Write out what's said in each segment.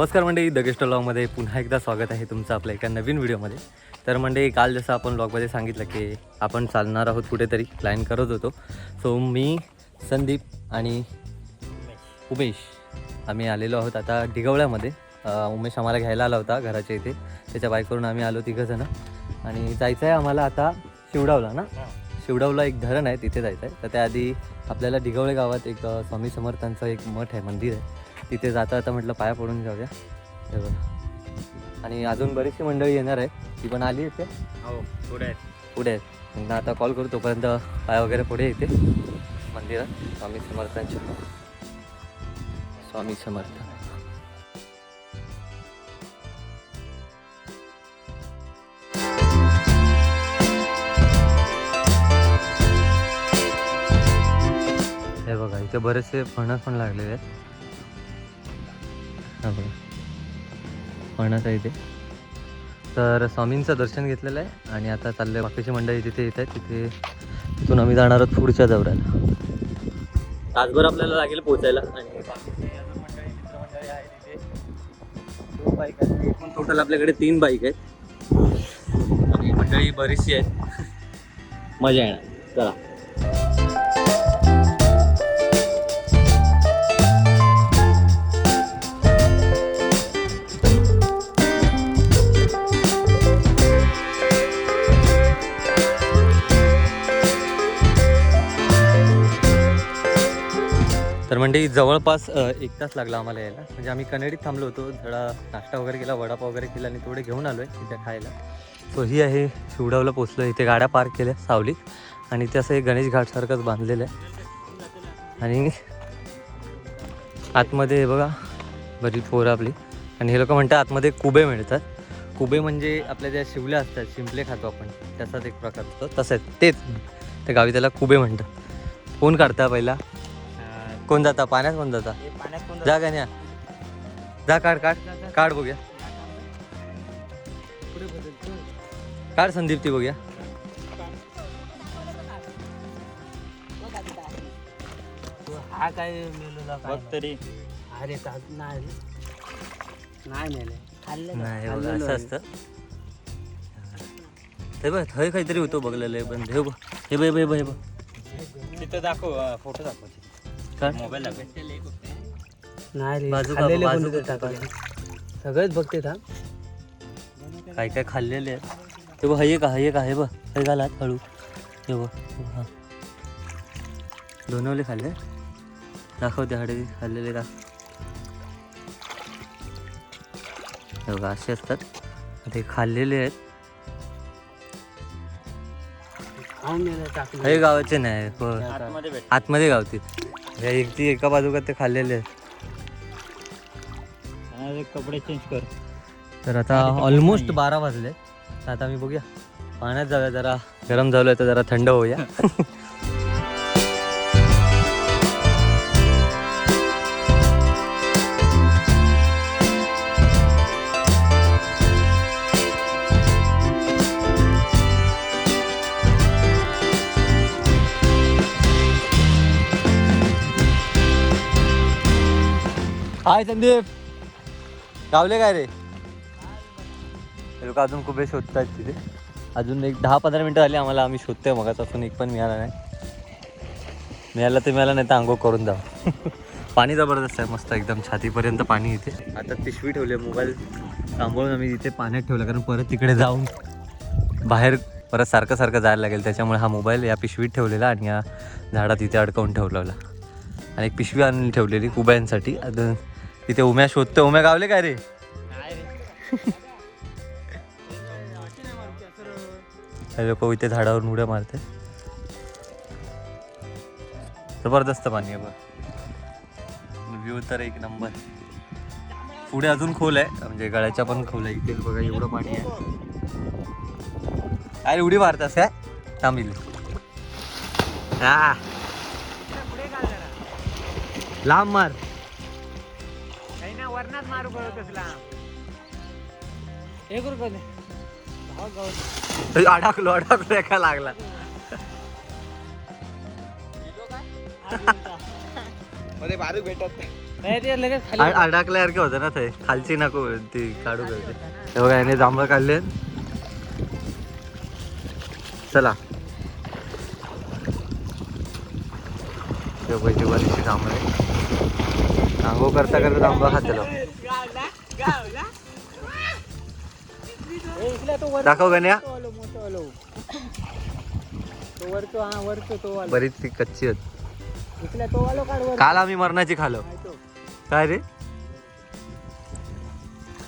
नमस्कार मंडळी द गेस्टमध्ये पुन्हा एकदा स्वागत आहे तुमचं आपल्या एका नवीन व्हिडिओमध्ये. तर मंडळी काल जसं आपण ब्लॉगमध्ये सांगितलं की आपण चालणार आहोत कुठेतरी प्लॅन करत होतो. सो मी संदीप आणि उमेश आम्ही आलेलो आहोत आता डिगवळ्यामध्ये उमेश आम्हाला घ्यायला आला होता घराच्या इथे. त्याच्या बाईकवरून आम्ही आलो तिघंजणं आणि जायचं आहे आम्हाला आता शिवडावला ना? शिवडावला एक धरण आहे तिथे जायचं आहे. तर त्याआधी आपल्याला डिगवळे गावात एक स्वामी समर्थांचं एक मठ आहे मंदिर आहे. तिथे जाता जाता म्हटलं पाया पडून जाऊया. हे बघा. आणि अजून बरीचशी मंडळी येणार आहे ती पण आली इथे. हो पुढे आहेत. पुढे आहेत. त्यांना आता कॉल करू तोपर्यंत पाय वगैरे पुढे येते मंदिरात. स्वामी समर्थांचे. स्वामी समर्थ. हे बघा इथे बरेचसे फणस पण लागलेले आहेत. हा बघा. फणस आहे इथे तर स्वामींचं दर्शन घेतलेलं आहे आणि आता चालले बाकीची मंडळी तिथे येत आहेत तिथे तिथून आम्ही जाणार आहोत पुढच्या दौऱ्याला. तासभर आपल्याला लागेल पोहोचायला. आणि बाकीची बाईक आहेत एकूण टोटल आपल्याकडे तीन बाईक आहेत. आणि मंडळी बरीचशी आहेत. मजा येणार. चला. तर म्हणजे जवळपास एक तास लागला आम्हाला यायला. म्हणजे आम्ही कनेडीत थांबलो होतो. थोडा नाश्ता वगैरे केला वडापाव वगैरे केला आणि थोडे घेऊन आलो आहे तिथे खायला. सो ही आहे शिवडावला पोचलो इथे गाड्या पार्क केल्या सावलीत आणि ते असं एक गणेश घाटसारखंच बांधलेलं आहे. आणि आतमध्ये बघा बरीच पोरं आपली. आणि हे लोक म्हणतात आतमध्ये कुबे मिळतात. कुबे म्हणजे आपल्या ज्या शिवल्या असतात शिंपले खातो आपण. त्याचाच एक प्रकार असतो तसंच तेच. त्या गावी त्याला कुबे म्हणतात. कोण काढता पहिला? कोण जाता? पाण्यात कोण जाता? पाण्यात कोण जा गण्या. जा काढ काढ. काढ बघूया. काढ संदीप ती बघूया. हा काय मेलो बघ तरी. अरे ता- नाही. नाही मेले. खाल्लं नाही हे बघा, असं असतं. हे बघ थंय काहीतरी होतो बघलेलं आहे पण हे बघ. हे बघ हे बघ हे बघ. तिथं दाखव फोटो दाखव नाही रे बाजू का- खाल्लेले पण बाजू तिथे का- टाकायचे सगळेच बघते था काय काय खाल्लेले आहेत. हे बघ हे का हे का हे बघ. हे घाल हात हळू. हे बघ हा दोनवले खाल्ले? दाखवते हाडे खाल्लेले हे बघा असे असतात. ते खाल्लेले आहेत. खाऊन मेले टाकले हे गावाचे नाही प- आतमध्ये भेट. एक ती एका बाजूला ते खाल्लेले. आहेत कपडे चेंज कर. तर आता ऑलमोस्ट बारा वाजले. तर आता आम्ही बघूया. पाण्यात जाऊया जरा. गरम झालोय तर जरा थंड होऊया. हाय संदीप? गावले काय रे? लोक अजून खूप शोधत आहेत तिथे. अजून एक दहा पंधरा मिनटं झाली आम्हाला आम्ही शोधतोय मग असून एक पण मिळाला नाही. मिळाला तर मिळाला नाही तर आंघोळ करून जा पाणी जबरदस्त आहे मस्त एकदम छातीपर्यंत पाणी इथे आता पिशवी ठेवली मोबाईल सांभाळून आम्ही इथे पाण्यात ठेवला कारण परत तिकडे जाऊन बाहेर परत सारखं सारखं जायला लागेल. त्याच्यामुळे हा मोबाईल या पिशवीत ठेवलेला आणि या झाडात इथे अडकवून ठेवलेला. आणि एक पिशवी आणून ठेवलेली कुब्यांसाठी. अजून तिथे उम्या शोधतो उम्या गावले काय रे? लोक इथे झाडावर उड्या मारते जबरदस्त पाणी आहे बघ. व्ह्यू तर एक नंबर. पुढे अजून खोल आहे. म्हणजे गळ्याच्या पण खोल आहे. इथे बघा एवढं पाणी आहे. अरे उडी मारतास काय? थांबिल हा. लांब मार. वरणात मारू कळत असला. एक रुपये अडकलो अडकलो एका लागला. मध्ये बारू भेटत नाही. नाही ते लगेच खाली आ- अडकल्यासारखं होतं ना ते. खालची नको ती काढू करते हे बघा याने जांभळं काढले. चला. पैसे बरीचशी जांभळं. करता करता जांभळं खात दाखव गण्या. तो वरतो हा वरतो तो वालो. बरीच ती कच्ची होत इथला तो वालो काढ वर काल आम्ही मरणाची खालो. काय रे?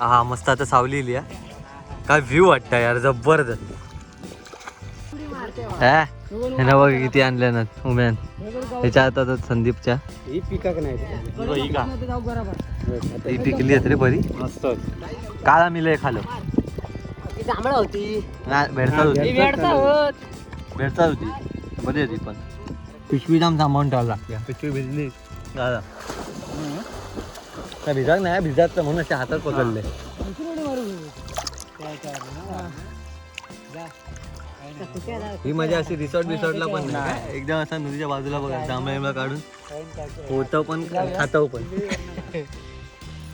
हा मस्त आता सावली. काय व्ह्यू वाटतं यार जबरदस्त. हा? हे ना बघ किती आणल्या ना उमेन त्याच्या हातात संदीपच्या. ही पिकाक नाही जाऊ बरोबर. ती पिकली आहेत रे बरी. मस्त काल आम्ही लय खालो. जांभळा होती. होती. होती. पण. पिशवी जाम थांबवून ठेवायला लागते. पिशवी भिजली. दादा काय भिजाक नाही भिजात म्हणून असे हातात पकडले. ही. मजा अशी रिसॉर्ट बिसॉर्टला पण नाही? एकदम असं नदीच्या बाजूला बघा जांभळा काढून. होतं पण खातं पण.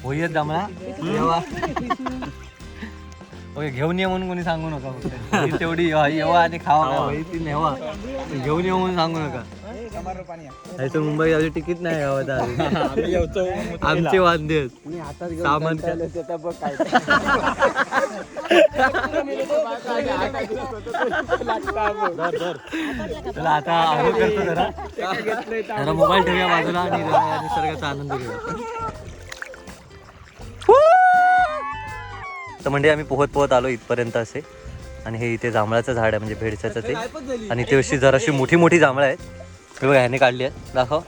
होईत जांभळा. ओके घेऊन ये म्हणून कोणी सांगू नका फक्त. ही तेवढी येवा येवा आणि खावा ही ती नेवा घेऊन ये म्हणून सांगू नका. नाही तर मुंबई गावची तिकीट नाही गावात आली. आमचे वाद्य सामान काय चला आता आंघोळ करतो जरा. जरा मोबाईल ठेवूया बाजूला आणि जरा निसर्गाचा आनंद घेऊया. तर म्हणजे आम्ही पोहत पोहत आलो इथपर्यंत असे. आणि हे इथे जांभळाचं झाड आहे म्हणजे भेडच्याचं ते. आणि ते अशी जराशी मोठी मोठी जांभळं आहेत. हे बघा ह्याने काढली आहेत. दाखव.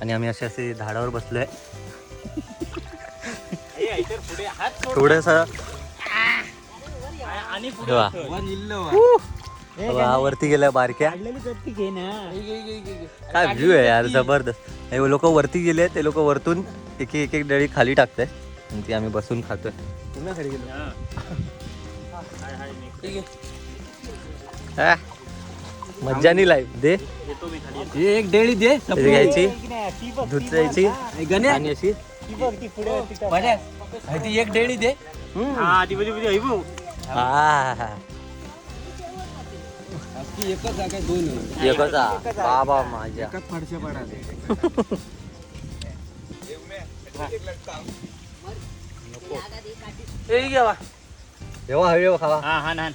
आणि आम्ही असे असे झाडावर बसलोय. थोडंसं. आणि हे बघा. हे बघा, वरती गेल्या बारक्या. काय व्ह्यू आहे यार जबरदस्त. हे लोक वरती गेले ते लोक वरतून एक एक एक डळी खाली टाकते आणि ती आम्ही बसून खातोय. पुन्हा खाली गेलो. हा. मज्जानी लाईफ दे. एक डेळी दे. घ्यायची. धुतल्याची गण्या. आणि अशी. ती एक डेळी दे. हा हा एकच जागा दोन एकचा बाबा माझ्या. एकाच फारशा खावा. हा हा ना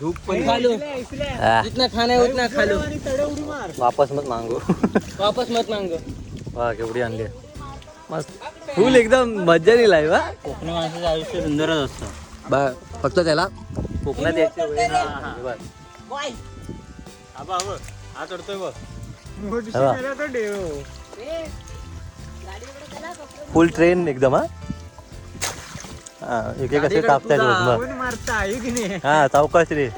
धूप पण खालो हा, जितना खाना है उतना खा लो वापस मत मागू. वापस मत मांगो. वा केवढी आणली. मस्त. फुल एकदम मज्जानी लाईफ हा. कोकणी माणसाचं आयुष्य सुंदरच असतं. बा फक्त त्याला कोकणात यायची वेळ नाही. हे बघ. आबा आबा हा चढतोय बघ. हे. बघ. फुल ट्रेन एकदम हा? हा एक एक असे कापतायत बघ बघ. मारता आहे की नाही? हा चौकाश रे.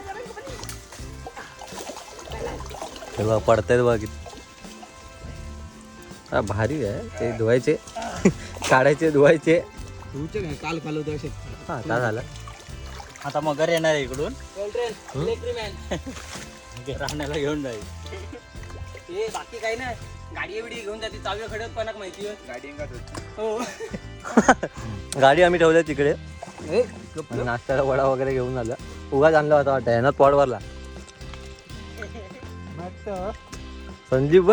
हे बघ पडतायत बघ. हा भारी आहे. ते धुवायचे काढायचे धुवायचे. काल तसे हा झालं? आता मगर येणार आहे इकडून? राहण्याला घेऊन जाईल. बाकी काही नाही. गाडी बिडी घेऊन जाते चावी खडक पण माहिती गाडी हो. गाडी आम्ही ठेवल्या तिकडे. नाश्त्याला वडा वगैरे घेऊन आला. उगाच आणला होता वाटतं ह्यानं पॉट भरला. संजीव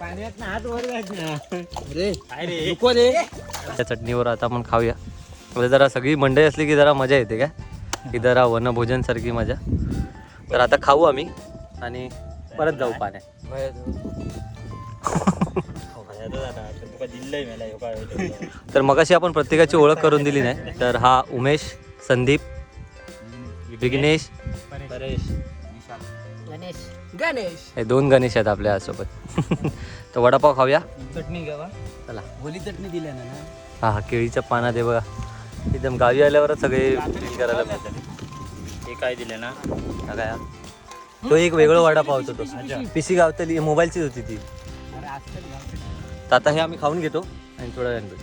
पाण्यात हात वर रे. त्या चटणीवर आता आपण खाऊया. म्हणजे जरा सगळी मंडळी असली की जरा मजा येते काय? की जरा वनभोजन सारखी मजा. तर आता खाऊ आम्ही. आणि परत जाऊ पाण्यात. तर मगाशी आपण प्रत्येकाची ओळख करून दिली नाही तर हा उमेश संदीप विघ्नेश परेश गणेश. गणेश. हे दोन गणेश आहेत आपल्यासोबत. तर वडापाव खाऊया. चटणी घ्यावा चला. होली चटणी दिल्या ना. ना हा हा केळीच्या पानात आहे बघा. एकदम गावी आल्यावरच सगळे करायला मिळतात. हे काय दिले ना? काय? तो एक वेगळं वडापाव होता तो. पिसी गावतली मोबाईलचीच होती ती. तर आता हे आम्ही खाऊन घेतो आणि थोड्या वेळाने भेटू.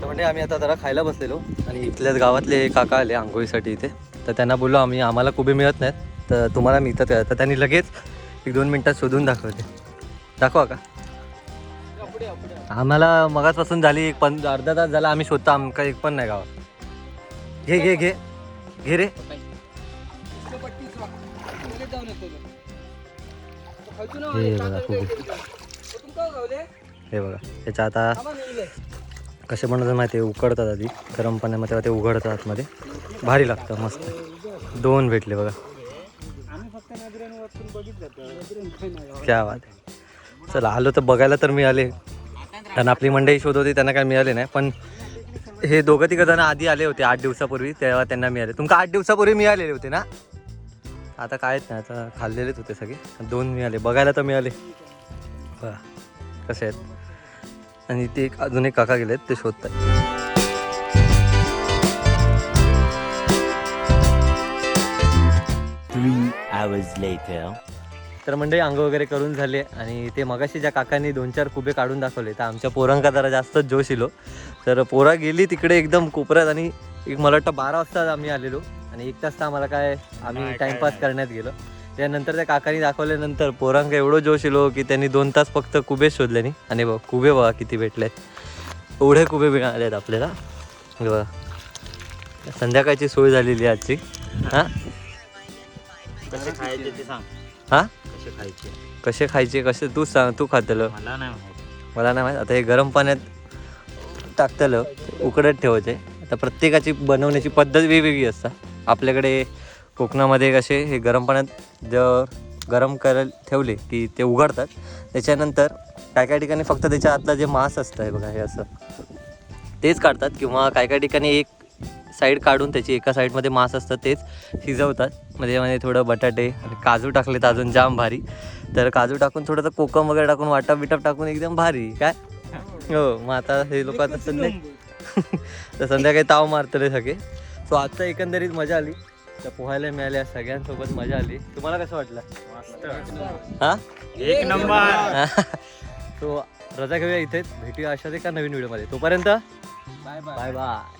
तर म्हणजे आम्ही आता जरा खायला बसलेलो आणि इथल्याच गावातले काका आले आंघोळीसाठी इथे. तर त्यांना बोललो आम्ही आम्हाला कुबे मिळत नाहीत तर तुम्हाला मिळतात तर त्यांनी लगेच एक दोन मिनटात शोधून दाखवते दाखवा का? आम्हाला मगाचपासून झाली एक पण अर्धा तास झाला आम्ही शोधतो आमका एक पण नाही गावात. घे घे घे. घे रे. हे बघा खूप हे बघा त्याच्या आता कसे बनवतात माहिती आहे? उकडतात आधी गरम पाण्यामध्ये ते उघडतात आतमध्ये. भारी लागतं मस्त. दोन भेटले बघा. क्या बात आहे. चला आलो तर बघायला तर मिळाले. कारण आपली मंडळी शोध होती त्यांना काय मिळाले नाही. पण हे दोघं तिघं जण आधी आले होते आठ दिवसापूर्वी तेव्हा त्यांना मिळाले. तुमका आठ दिवसापूर्वी मिळालेले होते ना? आता कायच नाही आता खाल्लेलेच होते सगळे. दोन मिळाले बघायला तर मिळाले. बघा कसे आहेत. आणि ते एक अजून एक काका गेलेत ते शोधतात hours later. तर मंडळी अंग वगैरे करून झाले आणि ते मगाशी ज्या काकांनी दोन चार कुबे काढून दाखवले तर आमच्या पोरांका जरा जास्तच जोश इलो तर पोरा गेली तिकडे एकदम कोपऱ्यात आणि एक मला वाटतं बारा वाजता आम्ही आलेलो. आणि एक तास तर आम्हाला काय आम्ही टाइमपास करण्यात गेलो. त्यानंतर त्या काकांनी दाखवल्यानंतर पोरांका एवढं जोश इलो की त्यांनी दोन तास फक्त कुबे शोधले नाही. आणि बघ कुबे बघा किती भेटलेत. एवढे कुबे मिळाले आहेत आपल्याला बघा. संध्याकाळची सोय झालेली आहे आजची. हां? कसे खायचे ते सांग. हां? कसे खायचे? कसे खायचे कसे तू सांग तू खातलं. मला नाही माहीत. मला नाही माहीत. आता हे गरम पाण्यात टाकतलं. उकडत ठेवायचे. आता प्रत्येकाची बनवण्याची पद्धत वेगवेगळी असते. आपल्याकडे कोकणामध्ये कसे हे गरम पाण्यात जर गरम करायला ठेवले की ते उघडतात. त्याच्यानंतर काय काय ठिकाणी फक्त त्याच्या आतलं जे मांस असतं आहे बघा हे असं. तेच काढतात किंवा काय काय ठिकाणी एक साईड काढून त्याची एका साईडमध्ये मांस असतं तेच शिजवतात. म्हणजे मध्ये थोडं बटाटे आणि काजू टाकले तर अजून जाम भारी. तर काजू टाकून थोडंसं कोकम वगैरे टाकून वाटप बिटप टाकून एकदम भारी काय? हो मग आता हे लोक आता संध्या तर संध्याकाळी ताव मारतले सगळे. सो आजचा एकंदरीत मजा आली. तर पोहायला मिळाल्या सगळ्यांसोबत मजा आली. तुम्हाला कसं वाटलं? हा? एक नंबर. तो रजा घेऊया इथेच. भेटूया अशाच एका नवीन व्हिडिओमध्ये. तोपर्यंत बाय बाय बाय बाय